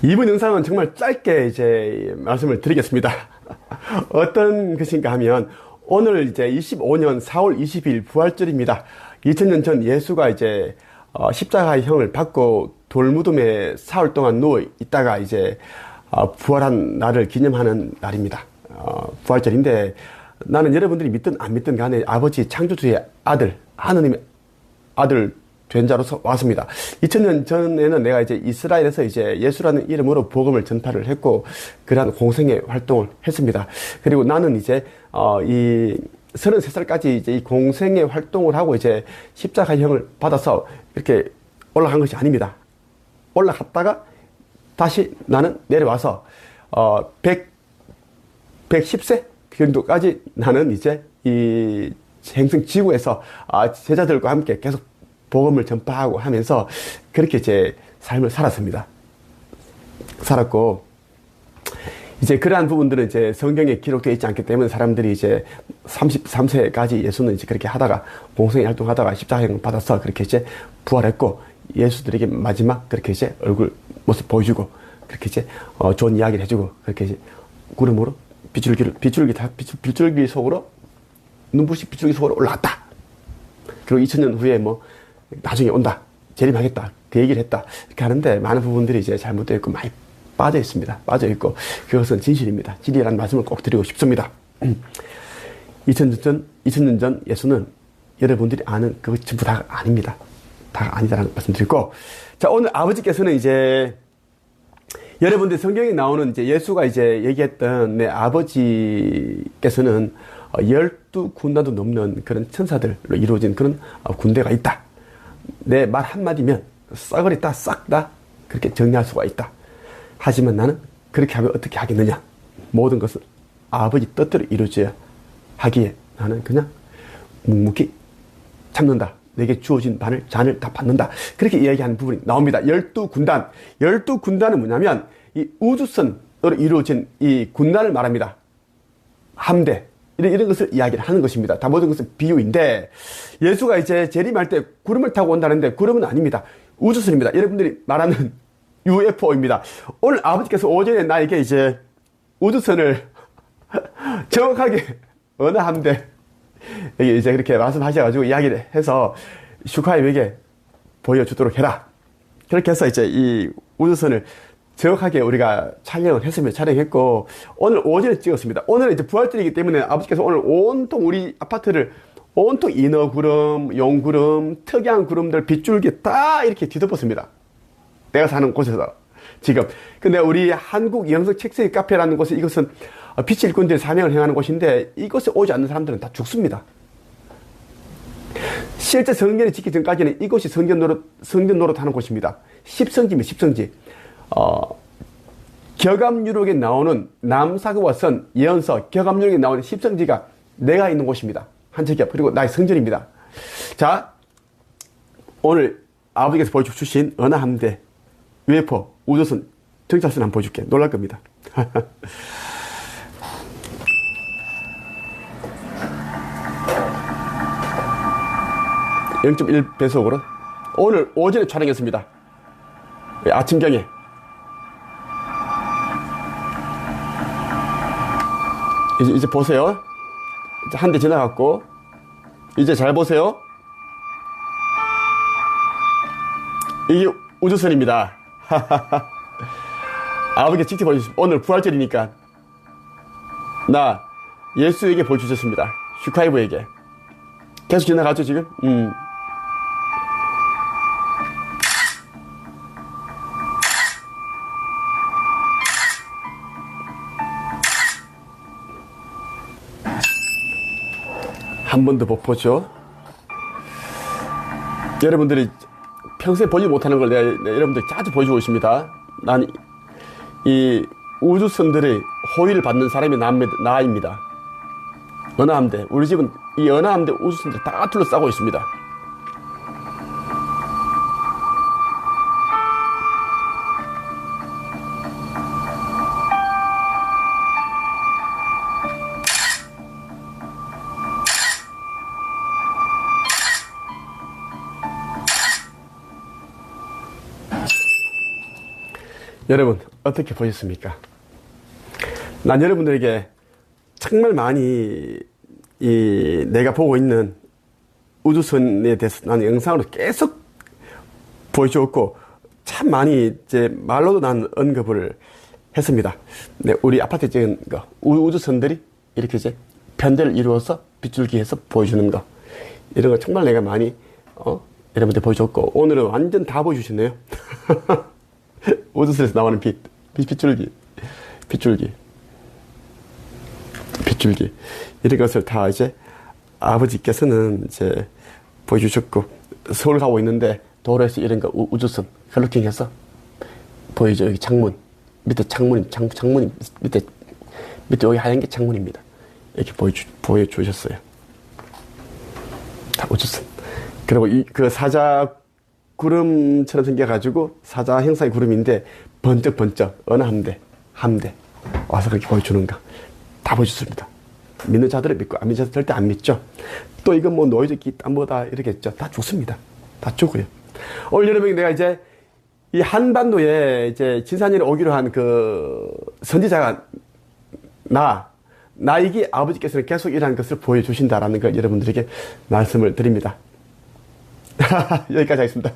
이번 영상은 정말 짧게 이제 말씀을 드리겠습니다. 어떤 것인가 하면 오늘 이제 25년 4월 20일 부활절입니다. 2000년 전 예수가 이제 어, 십자가의 형을 받고 돌무덤에 사흘 동안 누워 있다가 이제 어, 부활한 날을 기념하는 날입니다. 어, 부활절인데 나는 여러분들이 믿든 안 믿든 간에 아버지 창조주의 아들 하느님의 아들 된 자로서 왔습니다. 2000년 전에는 내가 이제 이스라엘에서 이제 예수라는 이름으로 복음을 전파를 했고 그러한 공생의 활동을 했습니다. 그리고 나는 이제 어 이 33살까지 이제 이 공생의 활동을 하고 이제 십자가형을 받아서 이렇게 올라간 것이 아닙니다. 올라갔다가 다시 나는 내려와서 어 100, 110세 정도까지 나는 이제 이 행성 지구에서 아, 제자들과 함께 계속 복음을 전파하고 하면서 그렇게 제 삶을 살았습니다. 살았고 이제 그러한 부분들은 이제 성경에 기록되어 있지 않기 때문에 사람들이 이제 33세까지 예수는 이제 그렇게 하다가 공생의 활동하다가 십자가형 받아서 그렇게 이제 부활했고 예수들에게 마지막 그렇게 이제 얼굴 모습 보여주고 그렇게 이제 어 좋은 이야기를 해주고 그렇게 이제 구름으로 비줄기를 비줄기 다 비줄, 비줄기 속으로 눈부시 비줄기 속으로 올라갔다. 그리고 2000년 후에 뭐 나중에 온다. 재림하겠다. 그 얘기를 했다. 이렇게 하는데 많은 부분들이 이제 잘못되어 있고 많이 빠져 있습니다. 빠져 있고 그것은 진실입니다. 진리라는 말씀을 꼭 드리고 싶습니다. 2000년 전, 2000년 전 예수는 여러분들이 아는 그것 전부 다 아닙니다. 다 아니다라는 말씀 드리고 자, 오늘 아버지께서는 이제 여러분들 성경에 나오는 이제 예수가 이제 얘기했던 내 아버지께서는 열두 군단도 넘는 그런 천사들로 이루어진 그런 군대가 있다. 내 말 한마디면 싹을 있다, 싹 다 그렇게 정리할 수가 있다. 하지만 나는 그렇게 하면 어떻게 하겠느냐? 모든 것을 아버지 뜻대로 이루어져야 하기에 나는 그냥 묵묵히 참는다. 내게 주어진 반을, 잔을 다 받는다. 그렇게 이야기하는 부분이 나옵니다. 열두 군단. 열두 군단은 뭐냐면 이 우주선으로 이루어진 이 군단을 말합니다. 함대. 이런, 이런 것을 이야기를 하는 것입니다. 다 모든 것은 비유인데 예수가 이제 재림할 때 구름을 타고 온다는데 구름은 아닙니다. 우주선입니다. 여러분들이 말하는 UFO입니다. 오늘 아버지께서 오전에 나에게 이제 우주선을 정확하게 어느 함대 이제 그렇게 말씀하셔가지고 이야기를 해서 슈카이에게 보여주도록 해라. 그렇게 해서 이제 이 우주선을 정확하게 우리가 촬영을 했으면 촬영했고 오늘 오전에 찍었습니다. 오늘 이제 부활절이기 때문에 아버지께서 오늘 온통 우리 아파트를 온통 인어구름, 용구름, 특이한 구름들 빗줄기 다 이렇게 뒤덮었습니다. 내가 사는 곳에서 지금. 근데 우리 한국 영석 책세의 카페라는 곳에 이것은 빛의 일꾼들의 사명을 행하는 곳인데 이곳에 오지 않는 사람들은 다 죽습니다. 실제 성전이 짓기 전까지는 이곳이 성전 노릇, 성전 노릇 하는 곳입니다. 십성지입니다, 십성지. 어, 격암유록에 나오는 남사그와 선, 예언서, 격암유록에 나오는 십성지가 내가 있는 곳입니다. 한척이야. 그리고 나의 성전입니다. 자, 오늘 아버지께서 보여주신 은하함대, UFO, 우주선, 정찰선 한번 보여줄게. 놀랄 겁니다. 0.1 배속으로 오늘 오전에 촬영했습니다. 예, 아침경에 이제, 이제 보세요. 한 대 지나갔고 이제 잘 보세요. 이게 우주선입니다. 아버지 직접 보여주셨습니다. 오늘 부활절이니까 나 예수에게 보여주셨습니다. 슈카이브에게 계속 지나가죠 지금? 음. 한 번 더 보죠. 여러분들이 평소에 보지 못하는 걸 내가, 내가 여러분들 자주 보여주고 있습니다. 난 이 우주선들의 호의를 받는 사람이 나입니다. 은하함대. 우리 집은 이 은하함대 우주선들 다 둘러싸고 있습니다. 여러분, 어떻게 보셨습니까? 난 여러분들에게 정말 많이 이 내가 보고 있는 우주선에 대해서 나는 영상으로 계속 보여주었고 참 많이 이제 말로도 난 언급을 했습니다. 네, 우리 아파트에 찍은 거 우- 우주선들이 이렇게 이제 편대를 이루어서 빗줄기해서 보여주는 거 이런 거 정말 내가 많이 어 여러분들 보여줬고 오늘은 완전 다 보여주셨네요. 우주선에서 나오는 빛, 빛 빗줄기, 빗줄기. 빗줄기. 이런 것을 다 이제 아버지께서는 이제 보여주셨고 서울 가고 있는데 도로에서 이런 거 우- 우주선 컬러킹해서 보여줘 여기 창문. 밑에 창문 창 창문이 밑에 밑에 여기 하얀 게 창문입니다. 이렇게 보여주 보여주셨어요. 다 우주선. 그리고 이 그 사자 구름처럼 생겨가지고 사자 형상의 구름인데 번쩍번쩍 어느 함대 함대 와서 그렇게 보여주는 거다 보여줬습니다. 믿는 자들을 믿고 안 믿는 자들 절대 안 믿죠. 또 이건 뭐 노이즈기 딴뭐다 이러겠죠. 다 죽습니다. 다 죽어요. 오늘 여러분 내가 이제 이 한반도에 이제 진산이를 오기로 한 그 선지자가 나 나에게 아버지께서는 계속 이러한 것을 보여주신다라는 걸 여러분들에게 말씀을 드립니다. 여기까지 하겠습니다.